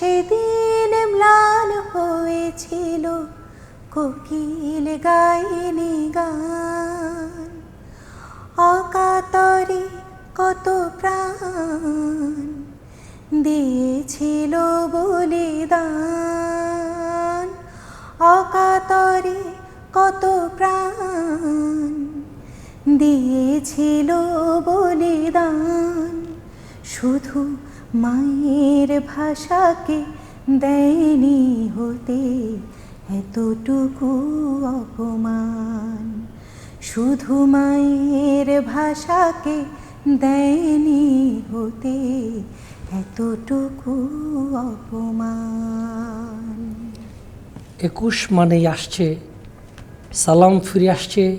সেদিন ম্লান হয়েছিল কোকিল গাইনি গান। অকাতরে কত প্রাণ দিয়েছিল বলিদান। অকাতরে কত প্রাণ দিয়েছিল বলিদান। শুধু মায়ের ভাষাকে দেয়নি হতে এতটুকু অপমান। শুধু মায়ের ভাষাকে দেয়নি হতে এতটুকু অপমান। একুশ মানেই আসছে, সালাম ফিরে আসছে,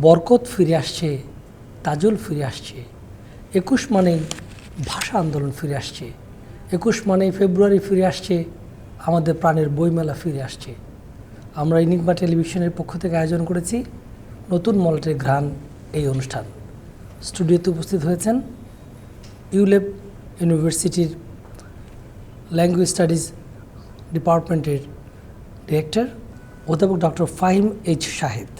বরকত ফিরে আসছে, তাজুল ফিরে আসছে। একুশ মানেই ভাষা আন্দোলন ফিরে আসছে। একুশ মানেই ফেব্রুয়ারি ফিরে আসছে, আমাদের প্রাণের বইমেলা ফিরে আসছে। আমরা ইনিকবা টেলিভিশনের পক্ষ থেকে আয়োজন করেছি নতুন মলটের ঘ্রাণ এই অনুষ্ঠান। স্টুডিওতে উপস্থিত হয়েছেন ইউলেপ ইউনিভার্সিটির ল্যাঙ্গুয়েজ স্টাডিজ ডিপার্টমেন্টের ডিরেক্টর, অধ্যাপক ডক্টর ফাহিম এইচ শাহেদ।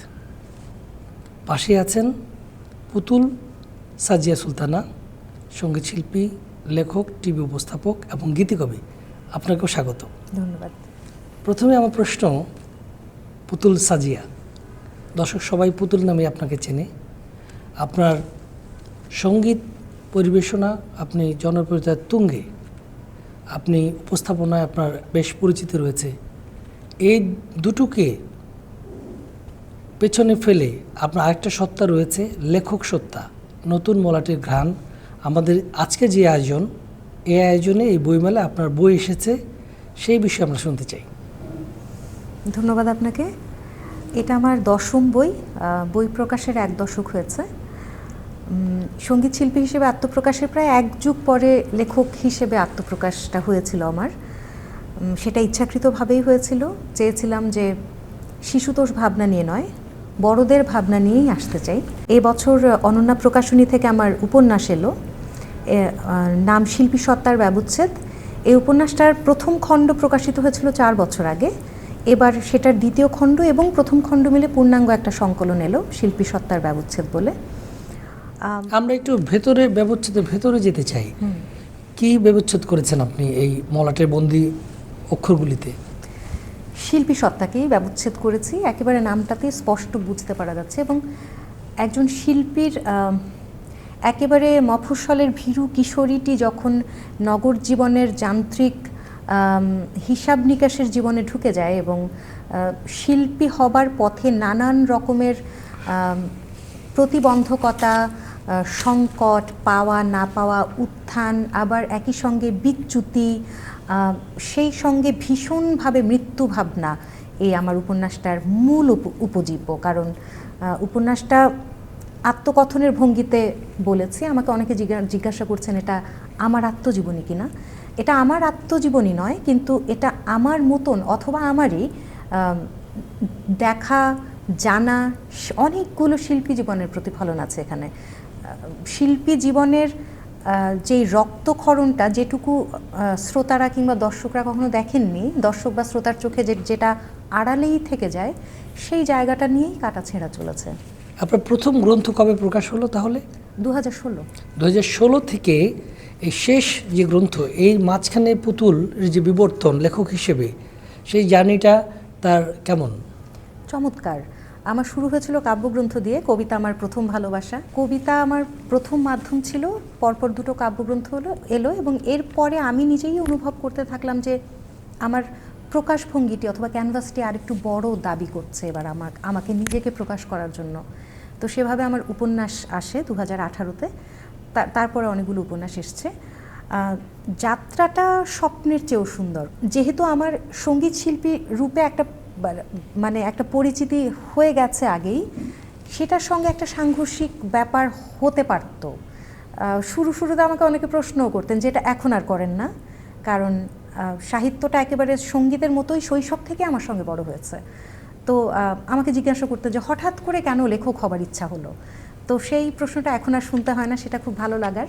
পাশে আছেন পুতুল সাজিয়া সুলতানা সংগীত শিল্পী লেখক টিভি উপস্থাপক এবং গীতিকবি আপনাকেও স্বাগত। ধন্যবাদ। প্রথমে আমার প্রশ্ন পুতুল সাজিয়া। দর্শক সবাই পুতুল নামে আপনাকে চেনে। আপনার সংগীত পরিবেশনা আপনি জনপ্রিয়তার তুঙ্গে আপনি উপস্থাপনায় আপনার বেশ পরিচিত রয়েছে। এই দুটোকে পেছনে ফেলে আপনার আরেকটা সত্তা রয়েছে লেখক সত্তা নতুন মলাটির ঘ্রাণ। আমাদের আজকে যে আয়োজন, এই আয়োজনে এই বইমেলা আপনার বই এসেছে, সেই বিষয়ে আমরা শুনতে চাই। ধন্যবাদ আপনাকে। এটা আমার দশম বই বই প্রকাশের এক দশক হয়েছে। সংগীত শিল্পী হিসেবে আত্মপ্রকাশের প্রায় এক যুগ পরে লেখক হিসেবে আত্মপ্রকাশটা হয়েছিল আমার। সেটা ইচ্ছাকৃতভাবেই হয়েছিল। চেয়েছিলাম যে শিশুতোষ ভাবনা নিয়ে নয় বড়দের ভাবনা নিয়েই আসতে চাই। এই বছর অনন্যা প্রকাশনী থেকে আমার উপন্যাস এলো। নাম শিল্পী সত্তার ব্যবচ্ছেদ। এই উপন্যাসটার প্রথম খণ্ড প্রকাশিত হয়েছিল চার বছর আগে। এবার সেটার দ্বিতীয় খণ্ড এবং প্রথম খণ্ড মিলে পূর্ণাঙ্গ একটা সংকলন এলো শিল্পী সত্তার ব্যবচ্ছেদ বলে। আমরা একটু ভেতরে ব্যবচ্ছেদের ভেতরে যেতে চাই। কি ব্যবচ্ছেদ করেছেন আপনি এই মলাটের বন্দি অক্ষরগুলিতে? শিল্পী সত্তাকেই ব্যবচ্ছেদ করেছি। একেবারে নামটাতেই স্পষ্ট বুঝতে পারা যাচ্ছে এবং একজন শিল্পীর একেবারে মফস্বলের ভীরু কিশোরীটি যখন নগর জীবনের যান্ত্রিক হিসাব নিকাশের জীবনে ঢুকে যায় এবং শিল্পী হবার পথে নানান রকমের প্রতিবন্ধকতা সংকট, পাওয়া না পাওয়া, উত্থান, আবার একই সঙ্গে বিচ্যুতি সেই সঙ্গে ভীষণভাবে মৃত্যু ভাবনা এই আমার উপন্যাসটার মূল উপ- উপজীব্য। কারণ উপন্যাসটা আত্মকথনের ভঙ্গিতে বলেছি, আমাকে অনেকে জিজ্ঞা- জিজ্ঞাসা করছেন, এটা আমার আত্মজীবনী কিনা? এটা আমার আত্মজীবনী নয়, কিন্তু এটা আমার মতন অথবা আমারই দেখা, জানা অনেকগুলো শিল্পী জীবনের প্রতিফলন আছে এখানে। শিল্পী জীবনের যেই রক্তক্ষরণটা যেটুকু শ্রোতারা কিংবা দর্শকরা কখনো দেখেননি দর্শক বা শ্রোতার চোখে যে যেটা আড়ালেই থেকে যায় সেই জায়গাটা নিয়েই কাটা ছেঁড়া চলেছে। আপনার প্রথম গ্রন্থ কবে প্রকাশ হলো তাহলে? দু হাজার ষোলো। দু হাজার ষোলো থেকে এই শেষ যে গ্রন্থ এই মাঝখানে পুতুল যে বিবর্তন লেখক হিসেবে সেই জার্নিটা তার কেমন? চমৎকার। আমার শুরু হয়েছিল কাব্যগ্রন্থ দিয়ে, কবিতা আমার প্রথম ভালোবাসা। কবিতা আমার প্রথম মাধ্যম ছিল, পরপর দুটো কাব্যগ্রন্থ হলো, এলো এবং এরপরে আমি নিজেই অনুভব করতে থাকলাম যে আমার প্রকাশভঙ্গিটি অথবা ক্যানভাসটি আরেকটু বড় দাবি করছে এবার আমার, আমাকে নিজেকে প্রকাশ করার জন্য। তো সেভাবে আমার উপন্যাস আসে দু হাজার আঠারোতে তারপরে অনেকগুলো উপন্যাস এসছে। যাত্রাটা স্বপ্নের চেয়েও সুন্দর। যেহেতু আমার সংগীত শিল্পী রূপে একটা মানে একটা পরিচিতি হয়ে গেছে আগেই, সেটার সঙ্গে একটা সাংঘর্ষিক ব্যাপার হতে পারত। শুরু শুরুতে আমাকে অনেকে প্রশ্নও করতেন যেটা এখন আর করেন না, কারণ সাহিত্যটা একেবারে সঙ্গীতের মতোই শৈশব থেকে আমার সঙ্গে বড় হয়েছে। তো আমাকে জিজ্ঞাসা করতো যে হঠাৎ করে কেন লেখক হবার ইচ্ছা হলো? তো সেই প্রশ্নটা এখন আর শুনতে হয় না, সেটা খুব ভালো লাগার।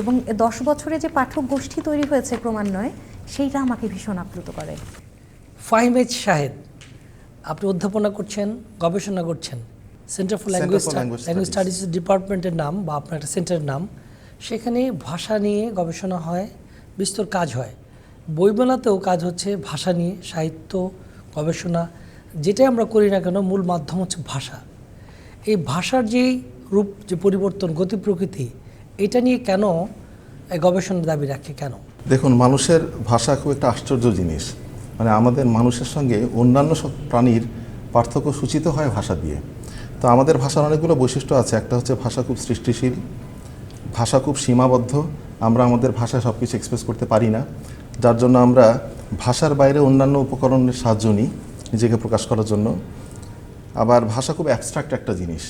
এবং দশ বছরে যে পাঠক গোষ্ঠী তৈরি হয়েছে ক্রমান্বয়ে, সেইটা আমাকে ভীষণ আপ্লুত করে। ফাহিমেজ শাহেদ আপনি অধ্যাপনা করছেন গবেষণা করছেন centre for language language studies ডিপার্টমেন্টের নাম বা আপনার একটা সেন্টারের নাম সেখানে ভাষা নিয়ে গবেষণা হয় বিস্তর কাজ হয়। বইমেলাতেও কাজ হচ্ছে ভাষা নিয়ে সাহিত্য গবেষণা যেটাই আমরা করি না কেন মূল মাধ্যম হচ্ছে ভাষা। এই ভাষার যে রূপ যে পরিবর্তন গতি প্রকৃতি এটা নিয়ে কেন গবেষণার দাবি রাখে কেন? দেখুন মানুষের ভাষা খুব একটা আশ্চর্য জিনিস। মানে আমাদের মানুষের সঙ্গে অন্যান্য সব প্রাণীর পার্থক্য সূচিত হয় ভাষা দিয়ে। তো আমাদের ভাষার অনেকগুলো বৈশিষ্ট্য আছে। একটা হচ্ছে ভাষা খুব সৃষ্টিশীল, ভাষা খুব সীমাবদ্ধ, আমরা আমাদের ভাষায় সব কিছু এক্সপ্রেস করতে পারি না। যার জন্য আমরা ভাষার বাইরে অন্যান্য উপকরণের সাহায্য নিই নিজেকে প্রকাশ করার জন্য। আবার ভাষা খুব অ্যাবস্ট্রাক্ট একটা জিনিস।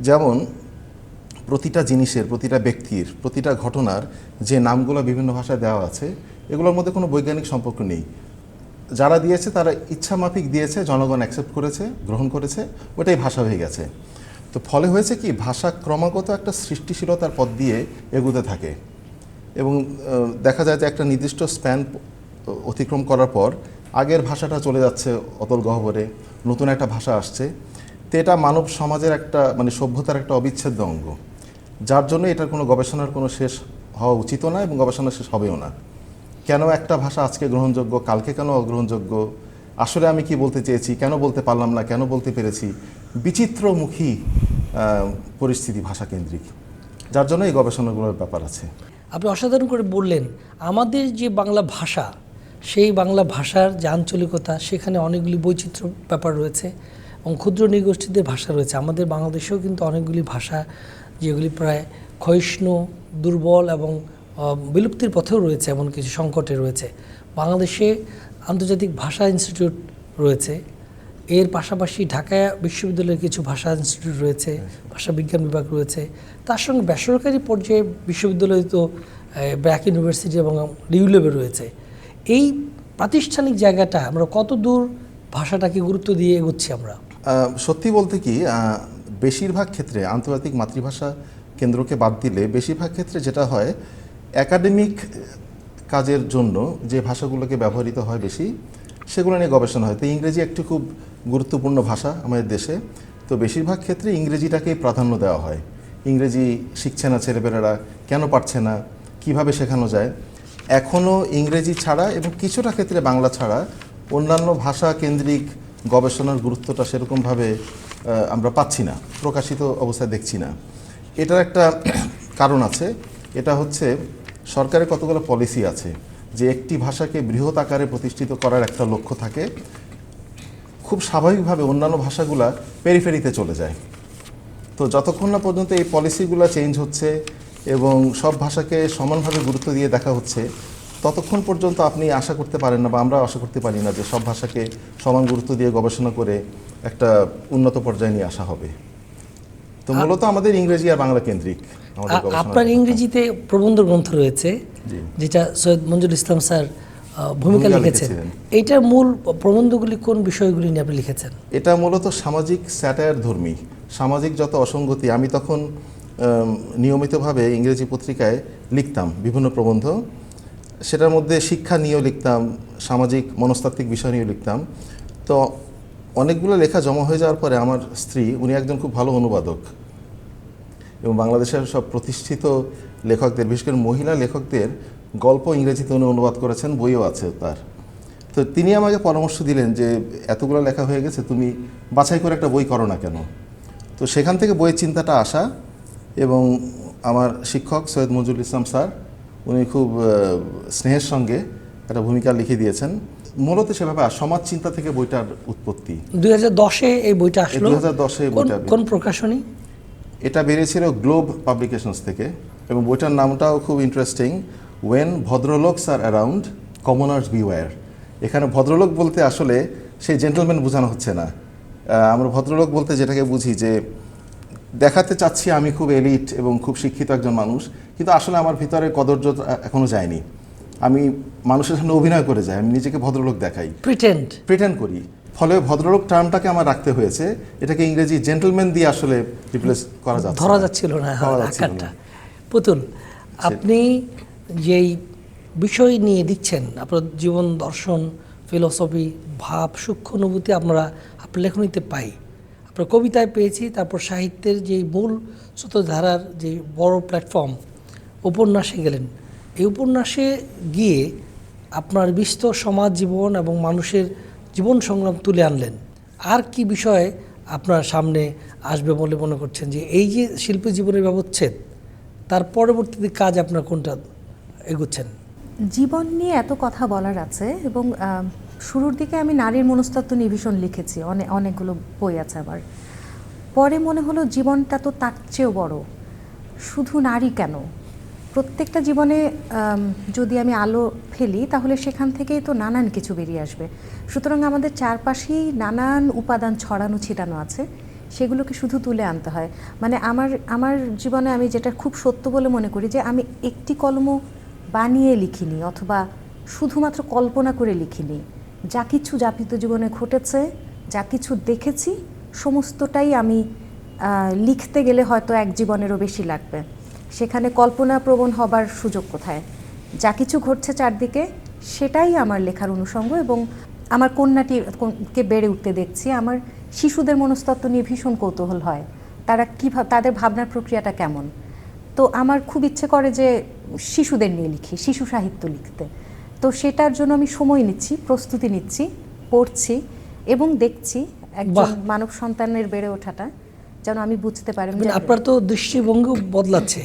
যেমন প্রতিটা জিনিসের, প্রতিটা ব্যক্তির, প্রতিটা ঘটনার যে নামগুলো বিভিন্ন ভাষায় দেওয়া আছে, এগুলোর মধ্যে কোনো বৈজ্ঞানিক সম্পর্ক নেই। যারা দিয়েছে, তারা ইচ্ছা মাফিক দিয়েছে, জনগণ অ্যাকসেপ্ট করেছে, গ্রহণ করেছে, ওটাই ভাষা হয়ে গেছে। তো ফলে হয়েছে কি, ভাষা ক্রমাগত একটা সৃষ্টিশীলতার পথ দিয়ে এগুতে থাকে। এবং দেখা যায় যে একটা নির্দিষ্ট স্প্যান অতিক্রম করার পর আগের ভাষাটা চলে যাচ্ছে অতল গহ্বরে, নতুন একটা ভাষা আসছে। তো এটা মানব সমাজের একটা মানে সভ্যতার একটা অবিচ্ছেদ্য অঙ্গ। যার জন্য এটার কোনো গবেষণার কোনো শেষ হওয়া উচিত না এবং গবেষণা শেষ হবেও না। কেন একটা ভাষা আজকে গ্রহণযোগ্য, কালকে কেন অগ্রহণযোগ্য? আসলে আমি কি বলতে চেয়েছি, কেন বলতে পারলাম না, কেন বলতে পেরেছি? বিচিত্রমুখী পরিস্থিতি ভাষা কেন্দ্রিক, যার জন্য এই গবেষণাগুলোর ব্যাপার আছে। আপনি অসাধারণ করে বললেন, আমাদের যে বাংলা ভাষা, সেই বাংলা ভাষার যে আঞ্চলিকতা, সেখানে অনেকগুলি বৈচিত্র্য ব্যাপার রয়েছে এবং ক্ষুদ্র নৃগোষ্ঠীদের ভাষা রয়েছে। আমাদের বাংলাদেশেও কিন্তু অনেকগুলি ভাষা, যেগুলি প্রায় ক্ষয়িষ্ণু, দুর্বল এবং বিলুপ্তির পথেও রয়েছে এমন কিছু সংকটে রয়েছে। বাংলাদেশে আন্তর্জাতিক ভাষা ইনস্টিটিউট রয়েছে। এর পাশাপাশি ঢাকা বিশ্ববিদ্যালয়ের কিছু ভাষা ইনস্টিটিউট রয়েছে, ভাষা বিজ্ঞান বিভাগ রয়েছে। তার সঙ্গে বেসরকারি পর্যায়ে বিশ্ববিদ্যালয় তো ব্র্যাক ইউনিভার্সিটি এবং ডিউলেবে রয়েছে। এই প্রাতিষ্ঠানিক জায়গাটা আমরা কত দূর ভাষাটাকে গুরুত্ব দিয়ে এগোচ্ছি আমরা? সত্যি বলতে কি বেশিরভাগ ক্ষেত্রে আন্তর্জাতিক মাতৃভাষা কেন্দ্রকে বাদ দিলে বেশিরভাগ ক্ষেত্রে যেটা হয় একাডেমিক কাজের জন্য যে ভাষাগুলোকে ব্যবহৃত হয় বেশি, সেগুলো নিয়ে গবেষণা হয়। তো ইংরেজি একটি খুব গুরুত্বপূর্ণ ভাষা আমাদের দেশে। তো বেশিরভাগ ক্ষেত্রে ইংরেজিটাকেই প্রাধান্য দেওয়া হয়। ইংরেজি শিখছে না ছেলেপেলেরা, কেন পারছে না, কীভাবে শেখানো যায়? এখনও ইংরেজি ছাড়া এবং কিছুটা ক্ষেত্রে বাংলা ছাড়া অন্যান্য ভাষা কেন্দ্রিক গবেষণার গুরুত্বটা সেরকমভাবে আমরা পাচ্ছি না, প্রকাশিত অবস্থায় দেখছি না। এটার একটা কারণ আছে। এটা হচ্ছে সরকারের কতগুলো পলিসি আছে, যে একটি ভাষাকে বৃহৎ আকারে প্রতিষ্ঠিত করার একটা লক্ষ্য থাকে, খুব স্বাভাবিকভাবে অন্যান্য ভাষাগুলা পেরিফেরিতে চলে যায়। তো যতক্ষণ না পর্যন্ত এই পলিসিগুলো চেঞ্জ হচ্ছে এবং সব ভাষাকে সমানভাবে গুরুত্ব দিয়ে দেখা হচ্ছে, ততক্ষণ পর্যন্ত আপনি আশা করতে পারেন না বা আমরা আশা করতে পারি না যে সব ভাষাকে সমান গুরুত্ব দিয়ে গবেষণা করে একটা উন্নত পর্যায়ে নিয়ে আসা হবে। তো মূলত আমাদের ইংরেজি আর বাংলা কেন্দ্রিক আপনার ইংরেজিতে প্রবন্ধ গ্রন্থ রয়েছে যেটা সৈয়দ মঞ্জুর ইসলাম স্যার ভূমিকা লিখেছেন। এইটার মূল প্রবন্ধগুলি কোন বিষয়গুলি নিয়ে আপনি লিখেছেন? এটা মূলত সামাজিক স্যাটায়ার ধর্মী সামাজিক যত অসঙ্গতি আমি তখন নিয়মিতভাবে ইংরেজি পত্রিকায় লিখতাম বিভিন্ন প্রবন্ধ। সেটার মধ্যে শিক্ষা নিয়েও লিখতাম সামাজিক মনস্তাত্ত্বিক বিষয় নিয়েও লিখতাম। তো অনেকগুলো লেখা জমা হয়ে যাওয়ার পরে আমার স্ত্রী, উনি একজন খুব ভালো অনুবাদক এবং বাংলাদেশের সব প্রতিষ্ঠিত লেখকদের, বিশেষ করে মহিলা লেখকদের গল্প ইংরেজিতে উনি অনুবাদ করেছেন, বইও আছে তার। তো তিনি আমাকে পরামর্শ দিলেন যে, এতগুলো লেখা হয়ে গেছে, তুমি বাছাই করে একটা বই করো না কেন? তো সেখান থেকে বইয়ের চিন্তাটা আসা এবং আমার শিক্ষক সৈয়দ মঞ্জুর ইসলাম স্যার, উনি খুব স্নেহের সঙ্গে একটা ভূমিকা লিখে দিয়েছেন। মূলত সেভাবে সমাজ চিন্তা থেকে বইটার উৎপত্তি। দুই হাজার দশে এই বইটা আসলো। 2010 এ কোন- বইটা কোন প্রকাশনী? এটা বেরিয়েছিল গ্লোব পাবলিকেশনস থেকে এবং বইটার নামটাও খুব interesting when bhadraloks are around commoners beware এখানে ভদ্রলোক বলতে আসলে সেই জেন্টলম্যান বোঝানো হচ্ছে না। আমরা ভদ্রলোক বলতে যেটাকে বুঝি যে দেখাতে চাচ্ছি আমি খুব এলিট এবং খুব শিক্ষিত একজন মানুষ কিন্তু আসলে আমার ভিতরে কদর্য এখনও যায়নি। আমি মানুষের সামনে অভিনয় করে যাই আমি নিজেকে ভদ্রলোক দেখাই। প্রিটেন্ড প্রিটেন্ড করি। ফলে ভদ্রলোক টার্মটাকে আমার রাখতে হয়েছে। এটাকে ইংরেজি জেন্টলম্যান দিয়ে আসলে রিপ্লেস করা যাচ্ছে ধরা যাচ্ছিল না আকারটা। পুতুল আপনি যেই বিষয় নিয়ে দিচ্ছেন আপনার জীবন দর্শন ফিলোসফি ভাব সূক্ষ্ম অনুভূতি আমরা আপনার লেখনীতে পাই। আপনার কবিতায় পেয়েছি তারপর সাহিত্যের যে মূল স্রোতধারার যে বড় প্ল্যাটফর্ম উপন্যাসে গেলেন। এই উপন্যাসে গিয়ে আপনার বিস্তর সমাজ জীবন এবং মানুষের জীবন সংগ্রাম তুলে আনলেন। আর কি বিষয়ে আপনার সামনে আসবে বলে মনে করছেন যে এই যে শিল্পী জীবনের ব্যবচ্ছেদ তার পরবর্তীতে কাজ আপনার কোনটা এগোচ্ছেন? জীবন নিয়ে এত কথা বলার আছে এবং শুরুর দিকে আমি নারীর মনস্তত্ব নিয়ে ভীষণ লিখেছি অনেক অনেকগুলো বই আছে আমার। পরে মনে হলো জীবনটা তো তার চেয়েও বড়। শুধু নারী কেন? প্রত্যেকটা জীবনে যদি আমি আলো ফেলি, তাহলে সেখান থেকেই তো নানান কিছু বেরিয়ে আসবে। সুতরাং আমাদের চারপাশেই নানান উপাদান ছড়ানো, ছিটানো আছে। সেগুলোকে শুধু তুলে আনতে হয়। মানে আমার আমার জীবনে আমি যেটা খুব সত্য বলে মনে করি যে, আমি একটি কলম বানিয়ে লিখিনি, অথবা শুধুমাত্র কল্পনা করে লিখিনি। যা কিছু যাপিত জীবনে ঘটেছে, যা কিছু দেখেছি, সমস্তটাই আমি লিখতে গেলে হয়তো এক জীবনেরও বেশি লাগবে। সেখানে কল্পনা প্রবণ হবার সুযোগ কোথায়? যা কিছু ঘটছে চারদিকে সেটাই আমার লেখার অনুষঙ্গ এবং আমার কন্যাটি কে বেড়ে উঠতে দেখছি। আমার শিশুদের মনস্তত্ত্ব নিয়ে ভীষণ কৌতূহল হয়। তারা কীভাবে তাদের ভাবনার প্রক্রিয়াটা কেমন? তো আমার খুব ইচ্ছে করে যে শিশুদের নিয়ে লিখি শিশু সাহিত্য লিখতে। তো সেটার জন্য আমি সময় নিচ্ছি প্রস্তুতি নিচ্ছি পড়ছি এবং দেখছি একজন মানব সন্তানের বেড়ে ওঠাটা যেন আমি বুঝতে পারি। মানে আপনার তো দৃষ্টিভঙ্গি বদলাচ্ছে।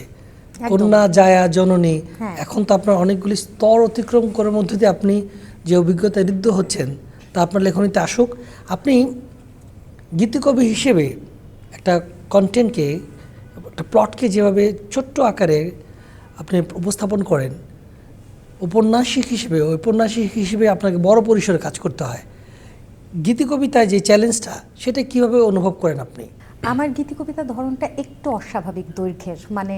কন্যা জায়া জননী হ্যাঁ। এখন তো আপনার অনেকগুলি স্তর অতিক্রম করার মধ্যে দিয়ে আপনি যে অভিজ্ঞতা ঋদ্ধ হচ্ছেন তা আপনার লেখনীতে আসুক। আপনি গীতিকবি হিসেবে একটা কন্টেন্টকে একটা প্লটকে যেভাবে ছোট্ট আকারে আপনি উপস্থাপন করেন উপন্যাসিক হিসেবে ঔপন্যাসিক হিসেবে আপনাকে বড় পরিসরে কাজ করতে হয়। গীতিকবিতায় যে চ্যালেঞ্জটা সেটা কীভাবে অনুভব করেন আপনি? আমার গীতি কবিতার ধরনটা একটু অস্বাভাবিক দৈর্ঘ্যের মানে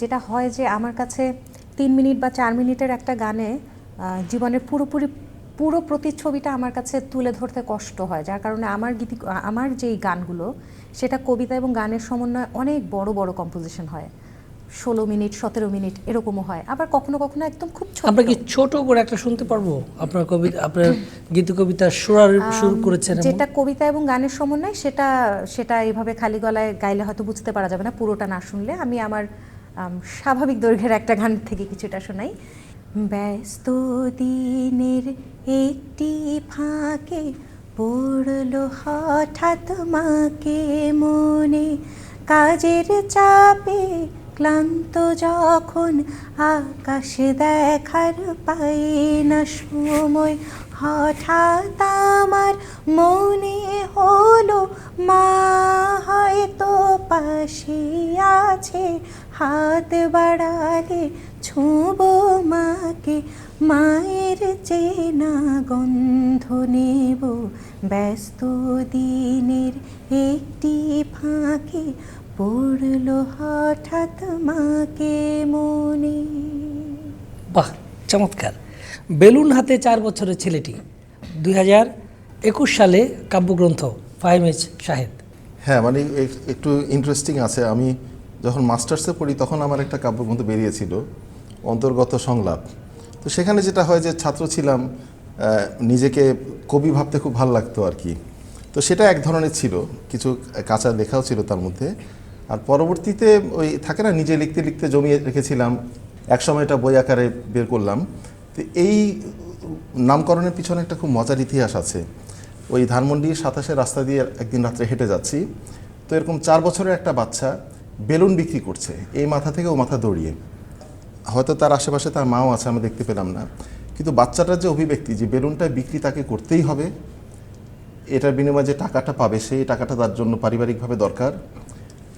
যেটা হয় যে আমার কাছে তিন মিনিট বা চার মিনিটের একটা গানে জীবনের পুরোপুরি পুরো প্রতিচ্ছবিটা আমার কাছে তুলে ধরতে কষ্ট হয়। যার কারণে আমার গীতি আমার যেই গানগুলো সেটা কবিতা এবং গানের সমন্বয়ে অনেক বড় বড় কম্পোজিশন হয়। ষোলো মিনিট সতেরো মিনিট এরকমও হয়। আবার কখনো কখনো একদম খুব ছোট। আমরা কি ছোট করে একটা শুনতে পারব? আপনার কবিতা আপনার গীত কবিতা সুরার শুরু করেছেন যেটা কবিতা এবং গানের সমন্বয় সেটা সেটা এইভাবে খালি গলায় গাইলে হয়তো বুঝতে পারা যাবে না পুরোটা না শুনলে। আমি আমার আম, স্বাভাবিক দৈর্ঘ্যের একটা গান থেকে কিছুটা শোনাই। ব্যস্ত দিনের একটি ফাঁকে পড়ল হঠাৎ মাকে মনে। কাজের চাপে ক্লান্ত যখন আকাশে দেখার পাই না সময়। হঠাৎ আমার মনে হলো, মা হয়তো পাশে আছে। হাত বাড়ালে ছুঁব মাকে, মায়ের চেনা গন্ধ নেব। ব্যস্ত দিনের একটি ফাঁকে পড়ল হঠাৎ মাকে মনে। বাহ, চমৎকার। বেলুন হাতে চার বছরের ছেলেটি। দুই একুশ সালে কাব্যগ্রন্থ ফাহিমেজ শাহেদ। হ্যাঁ মানে একটু ইন্টারেস্টিং আছে। আমি যখন মাস্টার্সে পড়ি তখন আমার একটা কাব্যগ্রন্থ বেরিয়েছিল, অন্তর্গত সংলাপ। তো সেখানে যেটা হয় যে ছাত্র ছিলাম নিজেকে কবি ভাবতে খুব ভালো লাগতো আর কি। তো সেটা এক ধরনের ছিল, কিছু কাঁচা লেখাও ছিল তার মধ্যে। আর পরবর্তীতে ওই থাকে না, নিজে লিখতে লিখতে জমিয়ে রেখেছিলাম, একসময় এটা বই আকারে বের করলাম। তো এই নামকরণের পিছনে একটা খুব মজার ইতিহাস আছে। ওই ধানমন্ডির সাতাশে রাস্তা দিয়ে একদিন রাত্রে হেঁটে যাচ্ছি। তো এরকম চার বছরের একটা বাচ্চা বেলুন বিক্রি করছে, এই মাথা থেকে ও মাথা দৌড়িয়ে। হয়তো তার আশেপাশে তার মাও আছে আমি দেখতে পেলাম না। কিন্তু বাচ্চাটার যে অভিব্যক্তি যে বেলুনটা বিক্রি তাকে করতেই হবে, এটার বিনিময়ে যে টাকাটা পাবে সেই টাকাটা তার জন্য পারিবারিকভাবে দরকার।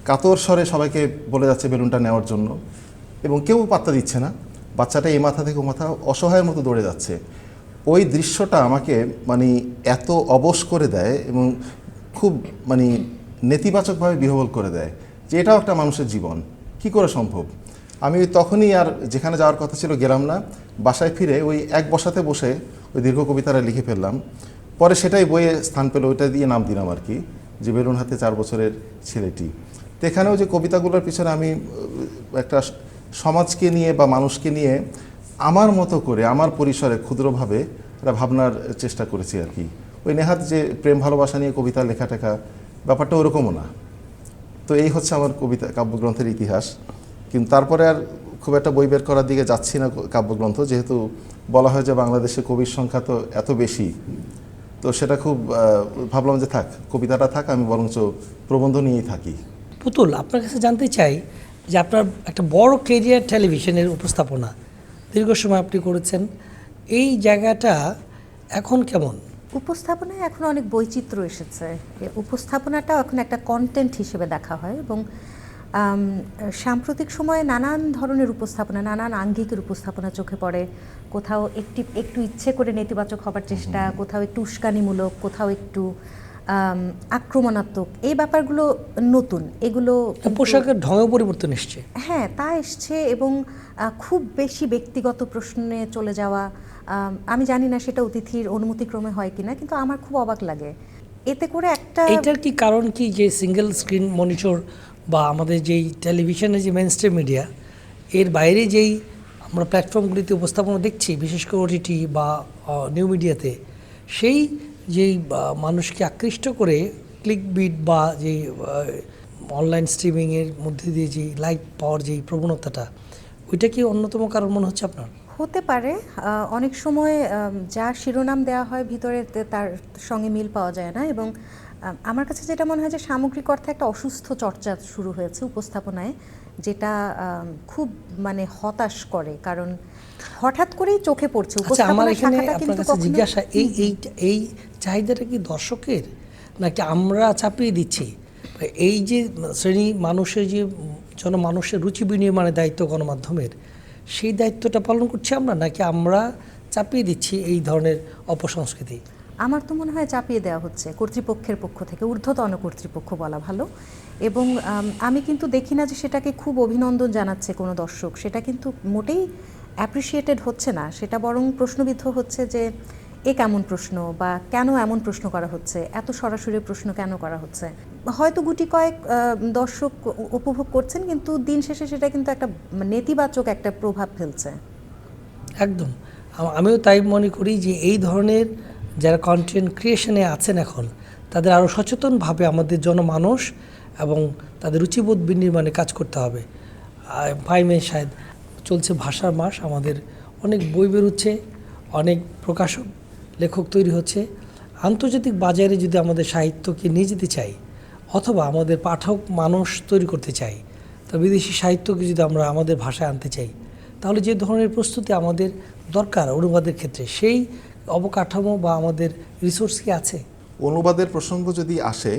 কাতর স্বরে সবাইকে বলে যাচ্ছে বেলুনটা নেওয়ার জন্য। এবং কেউ পাত্তা দিচ্ছে না। বাচ্চাটা এই মাথা থেকে ও মাথা অসহায়ের মতো দৌড়ে যাচ্ছে। ওই দৃশ্যটা আমাকে মানে এত অবশ করে দেয় এবং খুব মানে নেতিবাচকভাবে বিহবল করে দেয় যে এটাও একটা মানুষের জীবন। কি করে সম্ভব? আমি তখনই আর যেখানে যাওয়ার কথা ছিল গেলাম না, বাসায় ফিরে ওই এক বসাতে বসে ওই দীর্ঘ কবিতাটা লিখে ফেললাম। পরে সেটাই বইয়ে স্থান পেল, ওইটা দিয়ে নাম দিলাম আর কি, যে বেলুন হাতে চার বছরের ছেলেটি। তো এখানেও যে কবিতাগুলোর পিছনে আমি একটা সমাজকে নিয়ে বা মানুষকে নিয়ে আমার মতো করে, আমার পরিসরে ক্ষুদ্রভাবে একটা ভাবনার চেষ্টা করেছি আর কি। ওই নেহাত যে প্রেম, ভালোবাসা নিয়ে কবিতা লেখা টেখা ব্যাপারটা ওরকমও না। তো এই হচ্ছে আমার কবিতা, কাব্যগ্রন্থের ইতিহাস। কিন্তু তারপরে আর খুব একটা বই বের করার দিকে যাচ্ছি না কাব্যগ্রন্থ, যেহেতু বলা হয় যে বাংলাদেশে কবির সংখ্যা তো এত বেশি। তো সেটা খুব ভাবলাম যে থাক, কবিতাটা থাক, আমি বরঞ্চ প্রবন্ধ নিয়েই থাকি। পুতুল, আপনার কাছে জানতে চাই যে আপনার একটা বড় কেরিয়ার টেলিভিশনের উপস্থাপনা দীর্ঘ সময় আপনি করেছেন এই জায়গাটা এখন কেমন? উপস্থাপনায় এখন অনেক বৈচিত্র্য এসেছে। এ উপস্থাপনাটাও এখন একটা কন্টেন্ট হিসেবে দেখা হয় এবং সাম্প্রতিক সময়ে নানান ধরনের উপস্থাপনা নানান আঙ্গিকের উপস্থাপনা চোখে পড়ে। কোথাও একটি একটু ইচ্ছে করে নেতিবাচক হবার চেষ্টা কোথাও একটু উস্কানিমূলক কোথাও একটু আক্রমণাত্মক। এই ব্যাপারগুলো নতুন। এগুলো পোশাকের ঢঙে পরিবর্তন এসছে। হ্যাঁ তা এসছে এবং খুব বেশি ব্যক্তিগত প্রশ্নে চলে যাওয়া আমি জানি না সেটা অতিথির অনুমতিক্রমে হয় কিনা কিন্তু আমার খুব অবাক লাগে। এতে করে একটা এটার কি কারণ কি যে সিঙ্গেল স্ক্রিন মনিটর বা আমাদের যেই টেলিভিশনের যে মেন স্ট্রিম মিডিয়া এর বাইরে যেই আমরা প্ল্যাটফর্মগুলিতে উপস্থাপনা দেখছি বিশেষ করে ওটিটি বা নিউ মিডিয়াতে সেই যেই মানুষকে আকৃষ্ট করে ক্লিক বিট বা যেই অনলাইন স্ট্রিমিংয়ের মধ্যে দিয়ে যে লাইক পাওয়ার যেই প্রবণতাটা, ওইটা কি অন্যতম কারণ মনে হচ্ছে আপনার? হতে পারে। অনেক সময় যা শিরোনাম দেওয়া হয় ভিতরে তার সঙ্গে মিল পাওয়া যায় না এবং আমার কাছে যেটা মনে হয় যে সামগ্রিক অর্থে একটা অসুস্থ চর্চা শুরু হয়েছে উপস্থাপনায়। যেটা খুব মানে হতাশ করে। কারণ হঠাৎ করেই চোখে পড়ছে। আচ্ছা আমার এখানে আপনার কাছে জিজ্ঞাসা এই এই এই চাহিদাটা কি দর্শকের নাকি আমরা চাপিয়ে দিচ্ছি? এই যে শ্রেণি মানুষের যে জনমানুষের রুচি বিনিময়ের দায়িত্ব গণমাধ্যমের সেই দায়িত্বটা পালন করছি আমরা নাকি আমরা চাপিয়ে দিচ্ছি এই ধরনের অপসংস্কৃতি? আমার তো মনে হয় চাপিয়ে দেওয়া হচ্ছে। কর্তৃপক্ষের পক্ষ থেকে ঊর্ধ্বতন কর্তৃপক্ষ বলা ভালো। এবং, আমি কিন্তু দেখি না যে সেটাকে খুব অভিনন্দন জানাচ্ছে কোনো দর্শক। সেটা কিন্তু মোটেই অ্যাপ্রিসিয়েটেড হচ্ছে না। সেটা বরং প্রশ্নবিদ্ধ হচ্ছে যে, এ কেমন প্রশ্ন বা কেন এমন প্রশ্ন করা হচ্ছে? এত সরাসরি প্রশ্ন কেন করা হচ্ছে? হয়তো গুটি কয়েক দর্শক উপভোগ করছেন, কিন্তু দিন শেষে সেটা কিন্তু একটা নেতিবাচক একটা প্রভাব ফেলছে। একদম। আমিও তাই মনে করি যে, এই ধরনের যারা কন্টেন্ট ক্রিয়েশনে আছেন এখন, তাদের আরও সচেতনভাবে আমাদের জনমানুষ এবং তাদের রুচিবোধ বিনির্মাণে কাজ করতে হবে। ফাইমে সাহেদ চলছে ভাষার মাস, আমাদের অনেক বই বেরোচ্ছে, অনেক প্রকাশক, লেখক তৈরি হচ্ছে। আন্তর্জাতিক বাজারে যদি আমাদের সাহিত্যকে নিয়ে যেতে চাই, অথবা আমাদের পাঠক মানুষ তৈরি করতে চাই, তা বিদেশি সাহিত্যকে যদি আমরা আমাদের ভাষায় আনতে চাই, তাহলে যে ধরনের প্রস্তুতি আমাদের দরকার অনুবাদের ক্ষেত্রে, সেই অবকাঠামো বা আমাদের রিসোর্স কি আছে? অনুবাদের প্রসঙ্গ যদি আসে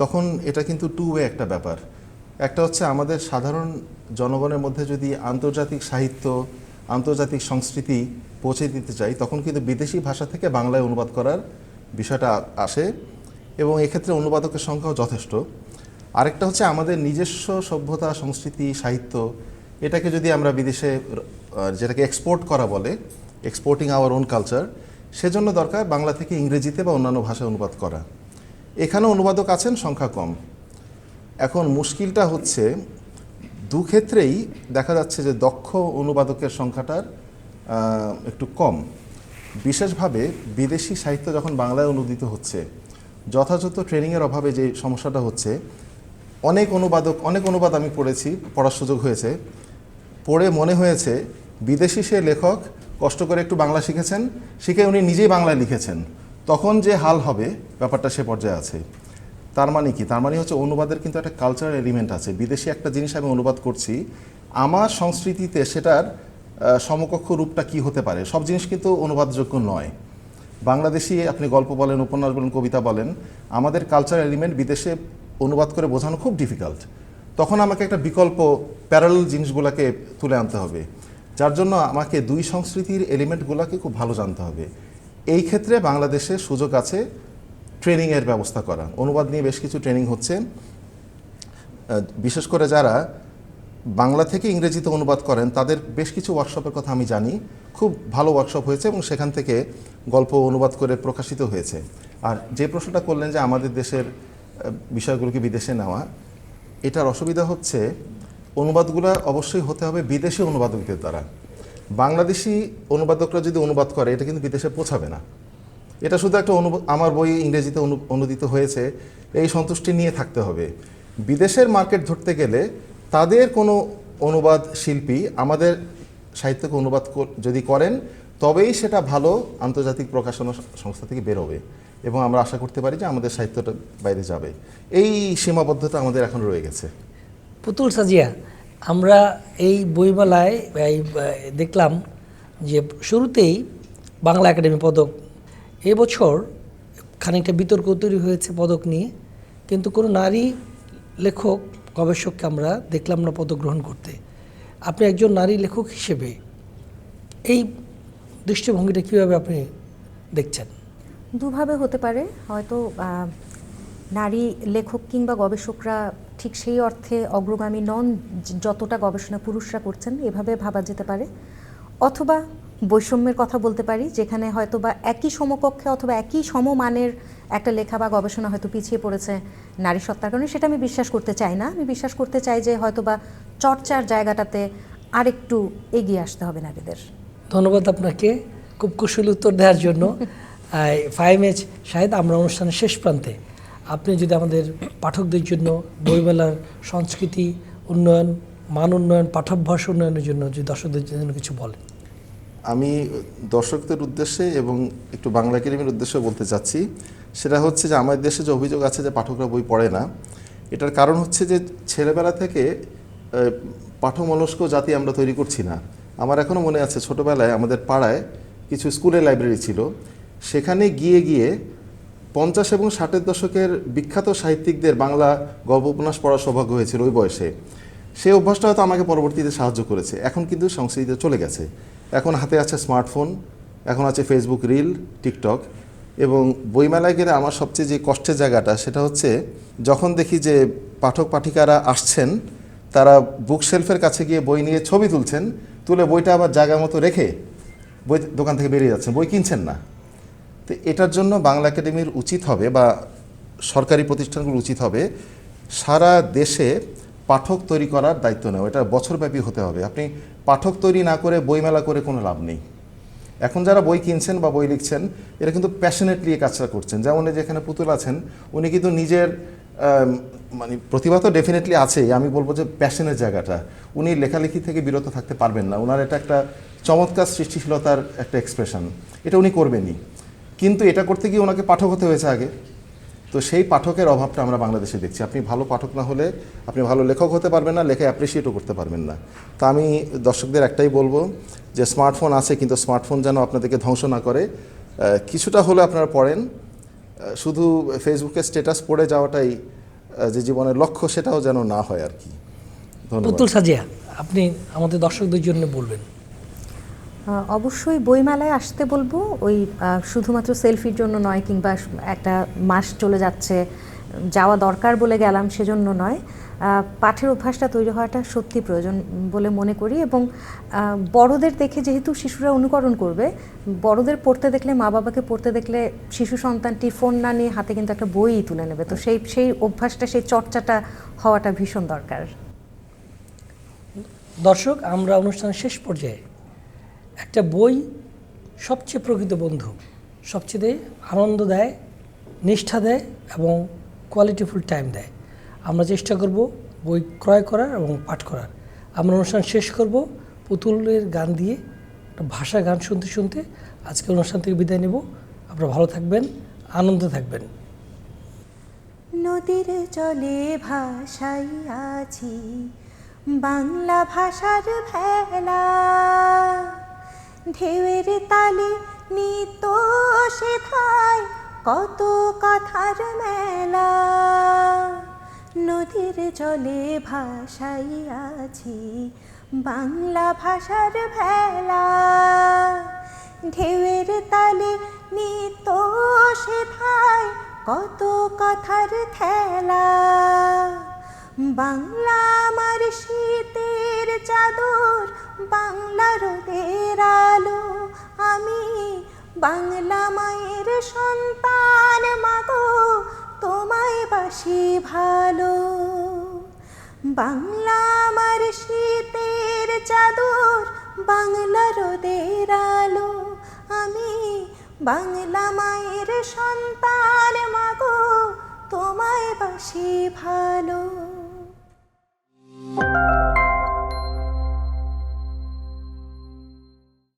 তখন এটা কিন্তু টু ওয়ে একটা ব্যাপার। একটা হচ্ছে আমাদের সাধারণ জনগণের মধ্যে যদি আন্তর্জাতিক সাহিত্য, আন্তর্জাতিক সংস্কৃতি পৌঁছে দিতে চাই, তখন কিন্তু বিদেশি ভাষা থেকে বাংলায় অনুবাদ করার বিষয়টা আসে এবং এক্ষেত্রে অনুবাদকের সংখ্যাও যথেষ্ট। আরেকটা হচ্ছে আমাদের নিজস্ব সভ্যতা, সংস্কৃতি, সাহিত্য, এটাকে যদি আমরা বিদেশে যেটাকে এক্সপোর্ট করা বলে এক্সপোর্টিং আওয়ার ওন কালচার সেজন্য দরকার বাংলা থেকে ইংরেজিতে বা অন্যান্য ভাষায় অনুবাদ করা। এখানে অনুবাদক আছেন, সংখ্যা কম। এখন মুশকিলটা হচ্ছে, দু ক্ষেত্রেই দেখা যাচ্ছে যে দক্ষ অনুবাদকের সংখ্যাটার একটু কম। বিশেষভাবে বিদেশি সাহিত্য যখন বাংলায় অনুদিত হচ্ছে, যথাযথ ট্রেনিংয়ের অভাবে যে সমস্যাটা হচ্ছে, অনেক অনুবাদক, অনেক অনুবাদ আমি পড়েছি, পড়ার সুযোগ হয়েছে। পড়ে মনে হয়েছে, বিদেশি সে লেখক কষ্ট করে একটু বাংলা শিখেছেন, শিখে উনি নিজেই বাংলায় লিখেছেন। তখন যে হাল হবে ব্যাপারটা সে পর্যায়ে আছে। তার মানে কি? তার মানে হচ্ছে অনুবাদের কিন্তু একটা কালচারাল এলিমেন্ট আছে। বিদেশি একটা জিনিস আমি অনুবাদ করছি, আমার সংস্কৃতিতে সেটার সমকক্ষ রূপটা কি হতে পারে? সব জিনিস কিন্তু অনুবাদযোগ্য নয়। বাংলাদেশি আপনি গল্প বলেন, উপন্যাস বলেন, কবিতা বলেন, আমাদের কালচার এলিমেন্ট বিদেশে অনুবাদ করে বোঝানো খুব ডিফিকাল্ট তখন আমাকে একটা বিকল্প প্যারাল জিনিসগুলোকে তুলে আনতে হবে। যার জন্য আমাকে দুই সংস্কৃতির এলিমেন্টগুলোকে খুব ভালো জানতে হবে। এই ক্ষেত্রে বাংলাদেশে সুযোগ আছে ট্রেনিংয়ের ব্যবস্থা করা। অনুবাদ নিয়ে বেশ কিছু ট্রেনিং হচ্ছে। বিশেষ করে যারা বাংলা থেকে ইংরেজিতে অনুবাদ করেন, তাদের বেশ কিছু ওয়ার্কশপের কথা আমি জানি। খুব ভালো ওয়ার্কশপ হয়েছে এবং সেখান থেকে গল্প অনুবাদ করে প্রকাশিত হয়েছে। আর যে প্রশ্নটা করলেন যে আমাদের দেশের বিষয়গুলোকে বিদেশে নেওয়া, এটার অসুবিধা হচ্ছে অনুবাদগুলো অবশ্যই হতে হবে বিদেশি অনুবাদকদের দ্বারা। বাংলাদেশি অনুবাদকরা যদি অনুবাদ করে, এটা কিন্তু বিদেশে পৌঁছাবে না। এটা শুধু একটা অনু- আমার বই ইংরেজিতে অনু- অনুদিত হয়েছে, এই সন্তুষ্টি নিয়ে থাকতে হবে। বিদেশের মার্কেট ধরতে গেলে তাদের কোনো অনুবাদ শিল্পী আমাদের সাহিত্যকে অনুবাদ যদি করেন, তবেই সেটা ভালো আন্তর্জাতিক প্রকাশনা সংস্থা থেকে বেরোবে এবং আমরা আশা করতে পারি যে আমাদের সাহিত্যটা বাইরে যাবে। এই সীমাবদ্ধতা আমাদের এখন রয়ে গেছে। পুতুল সাজিয়া, আমরা এই বইমেলায় দেখলাম যে শুরুতেই বাংলা একাডেমি পদক এবছর খানিকটা বিতর্ক তৈরি হয়েছে পদক নিয়ে, কিন্তু কোনো নারী লেখক, গবেষককে আমরা দেখলাম না পদক গ্রহণ করতে। আপনি একজন নারী লেখক হিসেবে এই দৃষ্টিভঙ্গিটা কীভাবে আপনি দেখছেন? দুভাবে হতে পারে। হয়তো নারী লেখক কিংবা গবেষকরা ঠিক সেই অর্থে অগ্রগামী নন যতটা গবেষণা পুরুষরা করছেন, এভাবে ভাবা যেতে পারে। অথবা বৈষম্যের কথা বলতে পারি, যেখানে হয়তো বা একই সমকক্ষে অথবা একই সমমানের একটা লেখা বা গবেষণা হয়তো পিছিয়ে পড়েছে নারী সত্তার কারণে, সেটা আমি বিশ্বাস করতে চাই না। আমি বিশ্বাস করতে চাই যে হয়তো বা চর্চার জায়গাটাতে আরেকটু এগিয়ে আসতে হবে নারীদের। ধন্যবাদ আপনাকে। খুব কুশলী উত্তর দেওয়ার জন্য। ফাইমেজ শাহেদ, আমরা অনুষ্ঠানের শেষ প্রান্তে। আপনি যদি আমাদের পাঠকদের জন্য বইমেলার সংস্কৃতি উন্নয়ন, মান উন্নয়ন পাঠাভ্যাস উন্নয়নের জন্য যদি দর্শকদের জন্য কিছু বলেন। আমি দর্শকদের উদ্দেশ্যে এবং একটু বাংলা একাডেমির উদ্দেশ্যে বলতে চাচ্ছি, সেটা হচ্ছে যে আমাদের দেশে যে অভিযোগ আছে যে পাঠকরা বই পড়ে না, এটার কারণ হচ্ছে যে ছেলেবেলা থেকে পাঠমনস্ক জাতি আমরা তৈরি করছি না। আমার এখনও মনে আছে ছোটোবেলায় আমাদের পাড়ায় কিছু স্কুলের লাইব্রেরি ছিল। সেখানে গিয়ে গিয়ে পঞ্চাশ এবং ষাটের দশকের বিখ্যাত সাহিত্যিকদের বাংলা গল্প উপন্যাস পড়ার সৌভাগ্য হয়েছিল ওই বয়সে। সেই অভ্যাসটা হয়তো আমাকে পরবর্তীতে সাহায্য করেছে। এখন কিন্তু সংস্কৃতিতে চলে গেছে। এখন হাতে আছে স্মার্টফোন এখন আছে ফেসবুক রিল টিকটক এবং বইমেলায় গেলে আমার সবচেয়ে যে কষ্টের জায়গাটা সেটা হচ্ছে যখন দেখি যে পাঠক পাঠিকারা আসছেন, তারা বুক শেলফের কাছে গিয়ে বই নিয়ে ছবি তুলছেন, তুলে বইটা আবার জায়গা মতো রেখে বই দোকান থেকে বেরিয়ে যাচ্ছেন, বই কিনছেন না। তো এটার জন্য বাংলা একাডেমির উচিত হবে বা সরকারি প্রতিষ্ঠানগুলো উচিত হবে সারা দেশে পাঠক তৈরি করার দায়িত্ব নেওয়া এটা বছরব্যাপী হতে হবে। আপনি পাঠক তৈরি না করে বইমেলা করে কোনো লাভ নেই। এখন যারা বই কিনছেন বা বই লিখছেন, এরা কিন্তু প্যাশনেটলি এই কাজটা করছেন। যেমন যেখানে পুতুল আছেন, উনি কিন্তু নিজের মানে প্রতিভা তো ডেফিনেটলি আছেই। আমি বলব যে প্যাশনের জায়গাটা। উনি লেখালেখি থেকে বিরত থাকতে পারবেন না। ওনার এটা একটা চমৎকার সৃষ্টিশীলতার একটা এক্সপ্রেশন এটা উনি করবেনই। কিন্তু এটা করতে গিয়ে ওনাকে পাঠক হতে হয়েছে আগে। তো সেই পাঠকের অভাবটা আমরা বাংলাদেশে দেখছি। আপনি ভালো পাঠক না হলে আপনি ভালো লেখক হতে পারবেন না, লেখে অ্যাপ্রিসিয়েটও করতে পারবেন না। তা আমি দর্শকদের একটাই বলব যে স্মার্টফোন আছে কিন্তু স্মার্টফোন যেন আপনাদেরকে ধ্বংস না করে। কিছুটা হলে আপনারা পড়েন। শুধু ফেসবুকে স্ট্যাটাস পড়ে যাওয়াটাই যে জীবনের লক্ষ্য সেটাও যেন না হয় আর কি। ধন্যবাদ। সাজিয়া, আপনি আমাদের দর্শকদের জন্য বলবেন। অবশ্যই বইমেলায় আসতে বলব। ওই শুধুমাত্র সেলফির জন্য নয়, কিংবা একটা মাস চলে যাচ্ছে, যাওয়া দরকার বলে গেলাম সেজন্য নয়। পাঠের অভ্যাসটা তৈরি হওয়াটা সত্যি প্রয়োজন বলে মনে করি এবং বড়দের দেখে যেহেতু শিশুরা অনুকরণ করবে, বড়দের পড়তে দেখলে, মা বাবাকে পড়তে দেখলে শিশু সন্তানটি ফোন না নিয়ে হাতে কিন্তু একটা বই তুলে নেবে। তো সেই সেই অভ্যাসটা, সেই চর্চাটা হওয়াটা ভীষণ দরকার। দর্শক, আমরা অনুষ্ঠান শেষ পর্যায়ে একটা বই সবচেয়ে প্রকৃত বন্ধু, সবচেয়ে আনন্দ দেয়, নিষ্ঠা দেয় এবং কোয়ালিটিফুল টাইম দেয়। আমরা চেষ্টা করব বই ক্রয় করার এবং পাঠ করার। আমরা অনুষ্ঠান শেষ করব, পুতুলের গান দিয়ে, একটা ভাষা গান শুনতে শুনতে আজকে অনুষ্ঠান থেকে বিদায় নেব। আপনারা ভালো থাকবেন, আনন্দে থাকবেন। নদীর জলে ভাষাই আছি, বাংলা ভাষার ভেলা। ঢেউয়ের তালে নিত সেথায় কত কথার মেলা। নদীর জলে ভাসাই আছি বাংলা ভাষার ভেলা। ঢেউয়ের তালে নিত সেথায় কত কথার থেলা বাংলা আমার শীতে চাদর, বাংলা রোদের আলো। আমি বাংলা মায়ের সন্তান মাগো, তোমায় বাসি ভালো। বাংলা আমার শীতের চাদর, বাংলা রোদের আলো। আমি বাংলা মায়ের সন্তান মাগো, তোমায় বাসি ভালো। Música